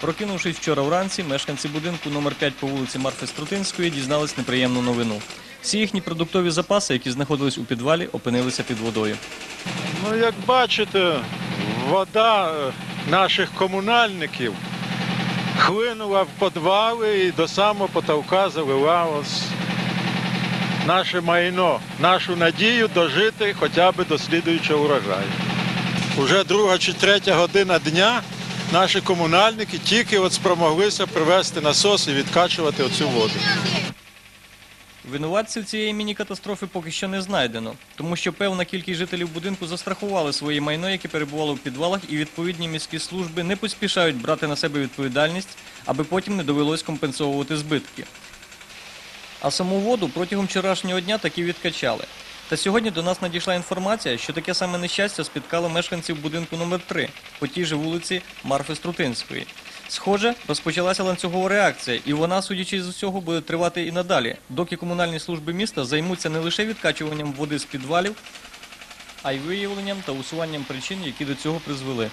Прокинувшись вчора вранці, мешканці будинку номер 5 по вулиці Марфи Струтинської дізнались неприємну новину. Всі їхні продуктові запаси, які знаходились у підвалі, опинилися під водою. Ну, як бачите, вода е, наших комунальників хлинула в підвали і до самого потолка залила наше майно, нашу надію дожити хоча б до слідуючого урожаю. Уже друга чи третя година дня наші комунальники тільки от спромоглися привезти насос і відкачувати оцю воду. Винуватців цієї міні-катастрофи поки що не знайдено, тому що певна кількість жителів будинку застрахували своє майно, яке перебувало в підвалах, і відповідні міські служби не поспішають брати на себе відповідальність, аби потім не довелось компенсовувати збитки. А саму воду протягом вчорашнього дня таки відкачали. Та сьогодні до нас надійшла інформація, що таке саме нещастя спіткало мешканців будинку номер 3 по тій же вулиці Марфи Струтинської. Схоже, розпочалася ланцюгова реакція, і вона, судячи з усього, буде тривати і надалі, доки комунальні служби міста займуться не лише відкачуванням води з підвалів, а й виявленням та усуванням причин, які до цього призвели.